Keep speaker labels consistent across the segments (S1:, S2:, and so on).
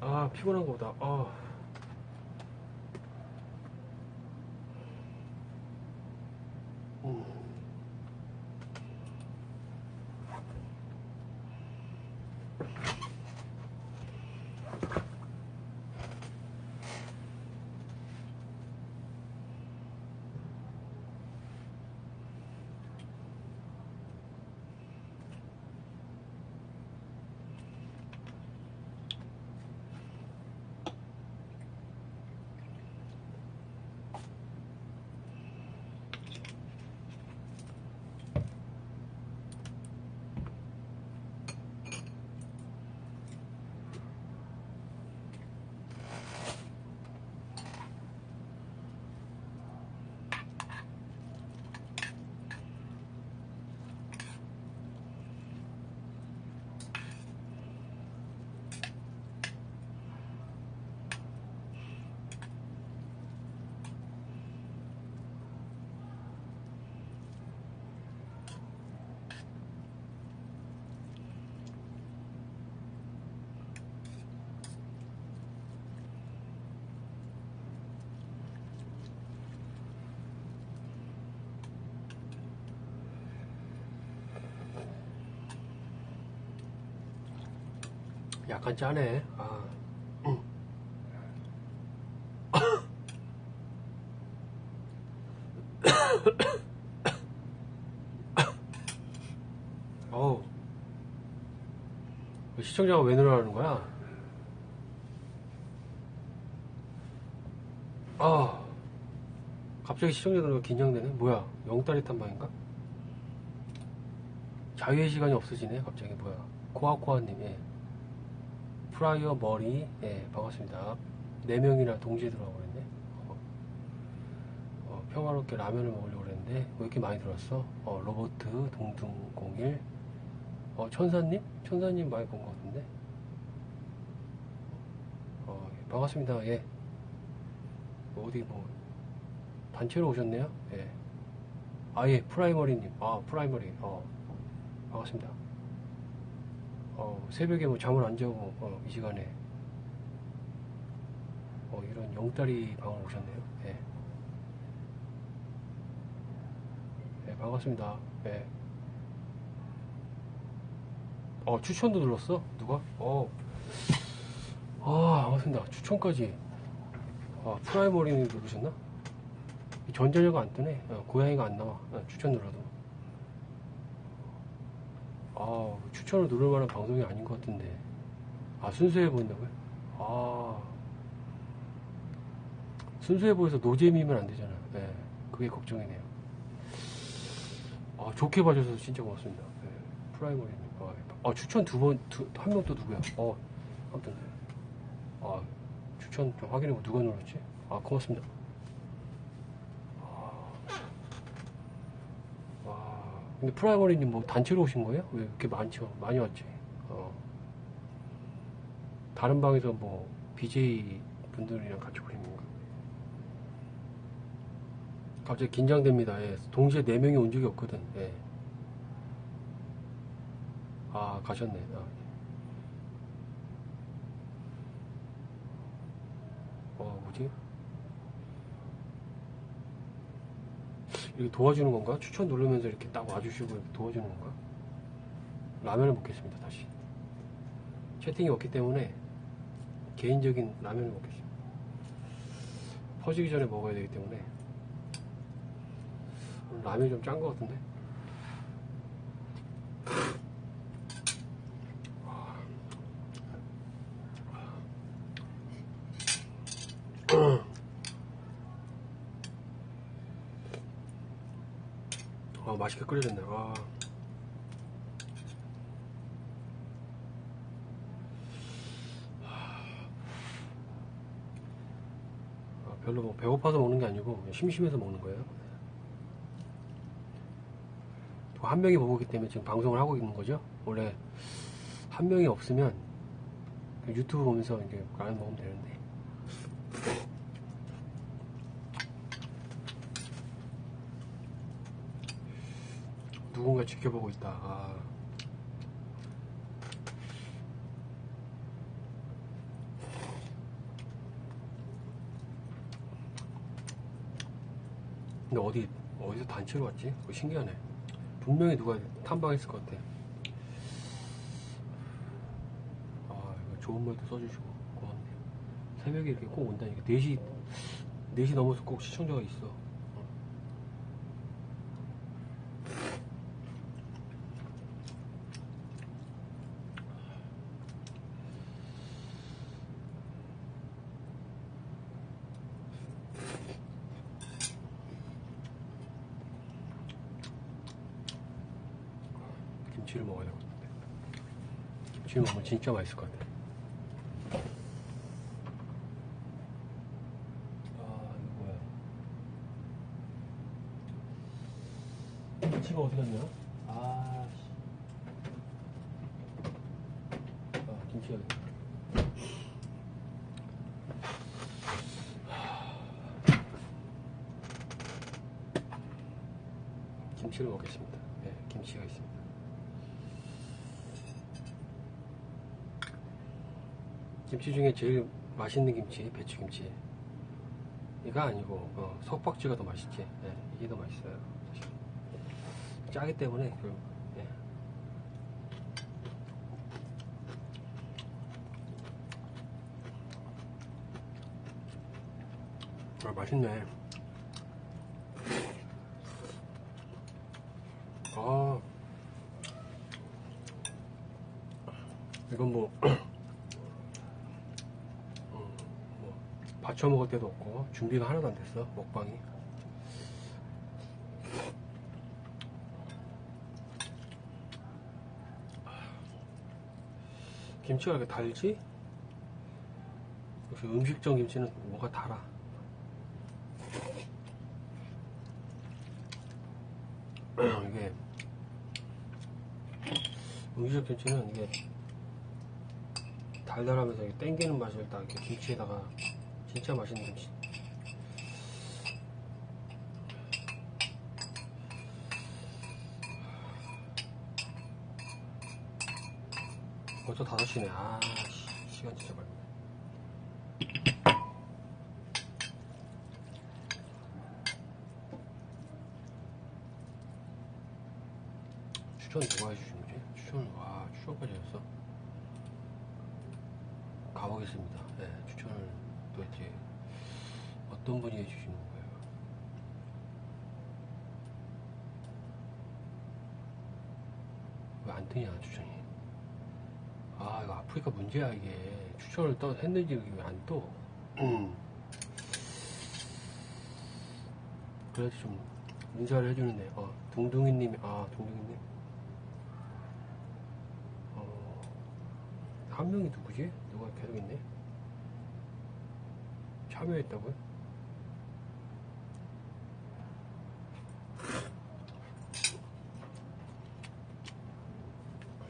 S1: 아 피곤한 거보다 아 약간 짜네 아 음. 어우 시청자가 왜 늘어나는 거야? 아 갑자기 시청자들과 긴장되네 뭐야 영다리 탐방인가? 자유의 시간이 없어지네 갑자기 뭐야 코아코아님 예. 프라이어 머리 예 반갑습니다. 네 명이나 동시에 들어가고 그랬네. 어, 어, 평화롭게 라면을 먹으려고 그랬는데 왜 이렇게 많이 들어왔어? 어, 로버트 동둥01 어, 천사님? 천사님 많이 본 것 같은데? 어, 예, 반갑습니다. 예. 어디 뭐 단체로 오셨네요? 예. 아예 프라이머리님. 아 프라이머리. 어 반갑습니다 어, 새벽에 뭐 잠을 안 자고 어, 이 시간에 어, 이런 영다리 방을 오셨네요. 예. 예, 반갑습니다. 예. 어, 추천도 눌렀어? 누가? 어. 아, 반갑습니다. 추천까지. 아, 프라이머리님 누르셨나? 전자녀가 안 뜨네. 어, 고양이가 안 나와. 어, 추천 눌러도. 아, 추천을 누를 만한 방송이 아닌 것 같은데. 아, 순수해 보인다고요? 아. 순수해 보여서 노잼이면 안 되잖아. 네, 그게 걱정이네요. 아, 좋게 봐줘서 진짜 고맙습니다. 네, 프라이머리님. 아, 아, 추천 두 번, 두, 한명 또 누구야? 어, 아무튼. 아, 추천 좀 확인해보고 누가 눌렀지? 아, 고맙습니다. 와, 근데 프라이머리님 뭐 단체로 오신 거예요? 왜 이렇게 많죠? 많이 왔지. 어. 다른 방에서 뭐 BJ 분들이랑 같이 오신 건가? 갑자기 긴장됩니다. 예. 동시에 네 명이 온 적이 없거든. 예. 아 가셨네. 아. 어 뭐지? 이렇게 도와주는 건가? 추천 누르면서 이렇게 딱 와주시고 이렇게 도와주는 건가? 라면을 먹겠습니다, 다시. 채팅이 없기 때문에 개인적인 라면을 먹겠습니다. 퍼지기 전에 먹어야 되기 때문에 라면이 좀 짠 것 같은데? 아, 맛있게 끓여졌네. 와. 아, 별로 뭐 배고파서 먹는 게 아니고 심심해서 먹는 거예요. 또한 명이 있기 때문에 지금 방송을 하고 있는 거죠. 원래 한 명이 없으면 그냥 유튜브 보면서 이제 라면 먹으면 되는데. 누군가 지켜보고 있다. 아. 근데 어디 어디서 단체로 왔지? 그거 신기하네. 분명히 누가 탐방했을 것 같아. 아, 이거 좋은 말도 써주시고 고맙네요. 새벽에 이렇게 꼭 온다니까. 4시, 4시 넘어서 꼭 시청자가 있어. 진짜 맛있을 것 같아. 아, 이거 뭐야. 김치가 어디 갔냐? 아, 씨. 아, 김치가 여기 있다. 김치를 먹겠습니다. 네, 김치가 있습니다. 김치 중에 제일 맛있는 김치, 배추김치. 이거 아니고 어, 석박지가 더 맛있지. 네, 이게 더 맛있어요. 사실. 짜기 때문에 그, 네. 아 맛있네. 아 이건 뭐. 뭐 받쳐 먹을 데도 없고 준비가 하나도 안 됐어 먹방이 김치가 이렇게 달지? 역시 음식점 김치는 뭐가 달아 이게 음식점 김치는 이게 달달하면서 땡기는 맛을 딱 이렇게 김치에다가 진짜 맛있는 김치. 벌써 5시네. 아, 씨, 시간 진짜 빨리. 추천 누가 해주신 거지? 추천을, 와, 추천까지 했어? 가보겠습니다. 네, 추천을 도대체 어떤 분이 해주시는 거예요? 왜 안 뜨냐, 추천이? 아, 이거 아프리카 문제야, 이게. 추천을 또 했는지 왜 안 떠? 그래도 좀 인사를 해주는데, 어, 둥둥이님이, 아, 둥둥이님. 어, 한 명이 누구지? 누가 계속 있네? 참여했다고요?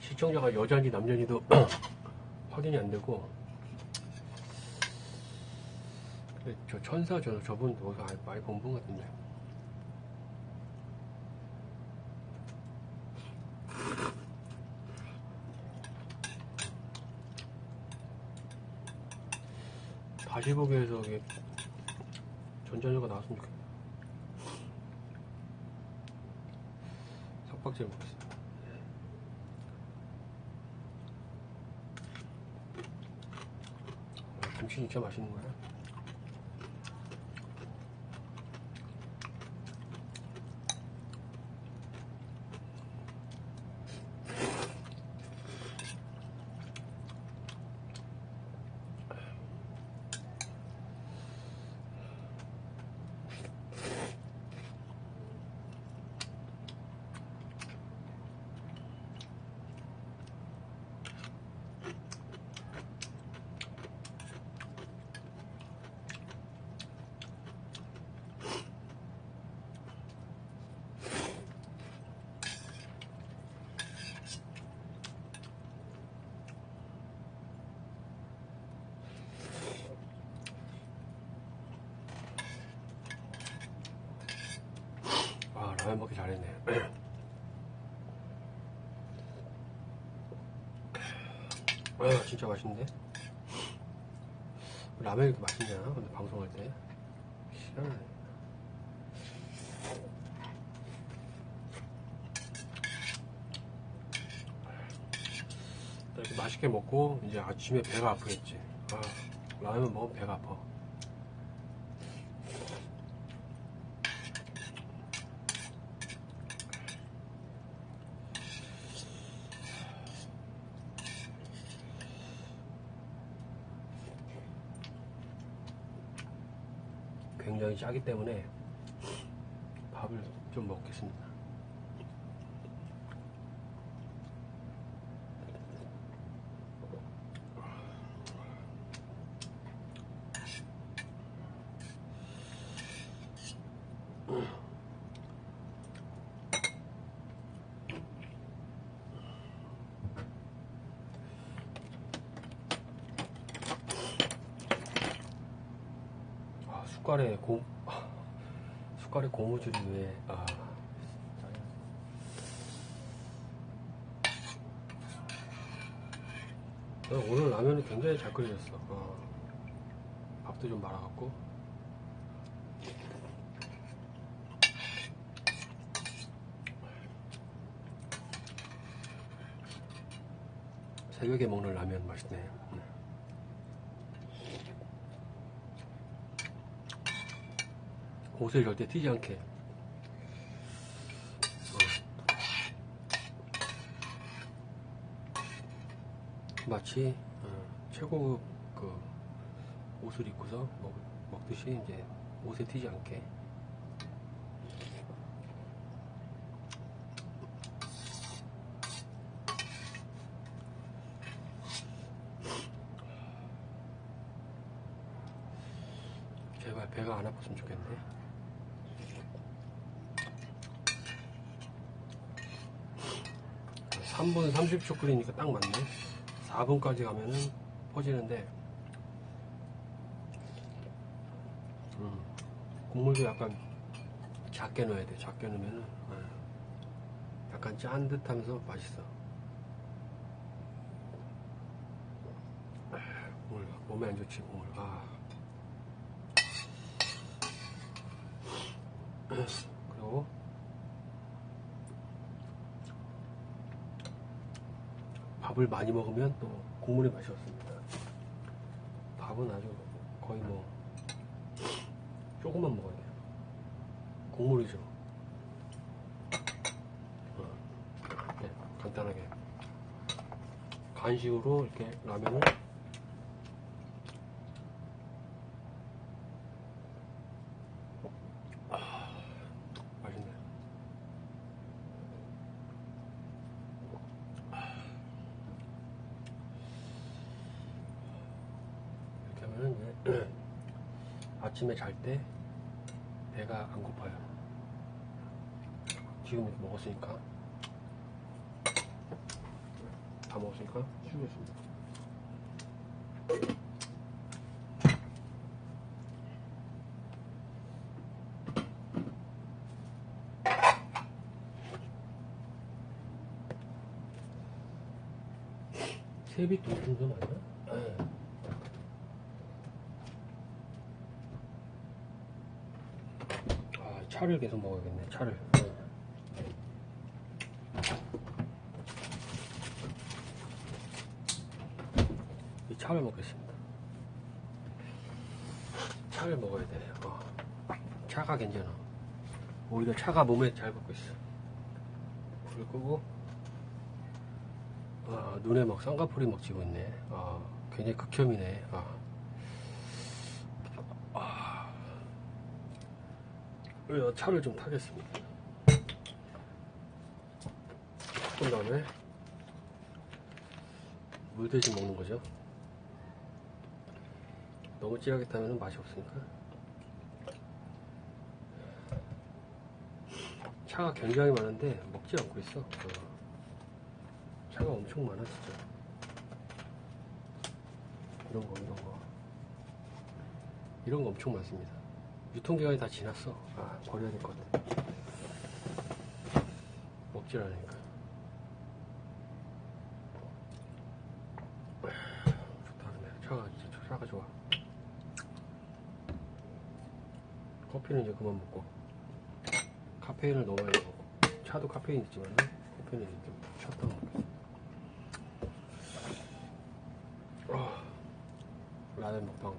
S1: 시청자가 여자인지 남자인지도 확인이 안 되고 저 천사 저 저분 많이 본 분 같은데 다시 보기에서 이게 전자녀가 나왔으면 좋겠다. 석박지를 먹겠습니다. 아, 김치 진짜 맛있는 거야 네네. 아 진짜 맛있는데? 라면 이렇게 맛있냐? 근데 방송할 때 싫어. 이렇게 맛있게 먹고 이제 아침에 배가 아프겠지. 아, 라면 먹으면 배가 아파. 굉장히 짜기 때문에 밥을 좀 먹겠습니다. 아, 숟갈에 고 아, 숟갈에 고무줄이 왜 아, 오늘 라면을 굉장히 잘 끓였어. 어. 밥도 좀 말아갖고. 새벽에 먹는 라면 맛있네. 음. 옷을 절대 튀지 않게. 어. 마치 어, 최고급 그 옷을 입고서 먹, 먹듯이 이제 옷에 튀지 않게. 제발 배가 안 아팠으면 좋겠네. 3분 30초 끓이니까 딱 맞네. 4분까지 가면은 퍼지는데, 음, 국물도 약간 작게 넣어야 돼. 작게 넣으면은, 예, 약간 짠 듯 하면서 맛있어. 아, 국물, 몸에 안 좋지, 국물. 아. 그리고, 밥을 많이 먹으면 또 국물이 맛이 없습니다. 밥은 아주 거의 뭐 조금만 먹어야 돼요. 국물이죠. 어, 네, 간단하게 간식으로 이렇게 라면을 아, 맛있네. 이렇게 하면은 이제 아침에 잘 때 배가 안 고파요. 지금 이렇게 먹었으니까 다 먹었으니까 쉬우겠습니다. 세비도 이 정도 맞나? 네. 아, 차를 계속 먹어야겠네, 차를. 이 차를 먹겠습니다. 차를 먹어야 돼. 어. 차가 괜찮아. 오히려 차가 몸에 잘 받고 있어. 불 끄고, 아, 눈에 막 쌍꺼풀이 막 지고 있네. 아, 굉장히 극혐이네. 아. 아. 그래서 차를 좀 타겠습니다. 그 다음에 물 대신 먹는 거죠. 너무 진하게 타면 맛이 없으니까. 차가 굉장히 많은데 먹지 않고 있어. 어. 차가 엄청 많아 진짜. 이런 거 이런 거 이런 거 엄청 많습니다. 유통기간이 다 지났어. 아 버려야 될 것 같아 먹질 않으니까. 좋다 근데. 차가 진짜 차가 좋아. 커피는 이제 그만 먹고. 카페인을 넣어야 되고. 차도 카페인 있지만 커피는 이제 쉬었다 먹겠습니다. 아, 라면 먹방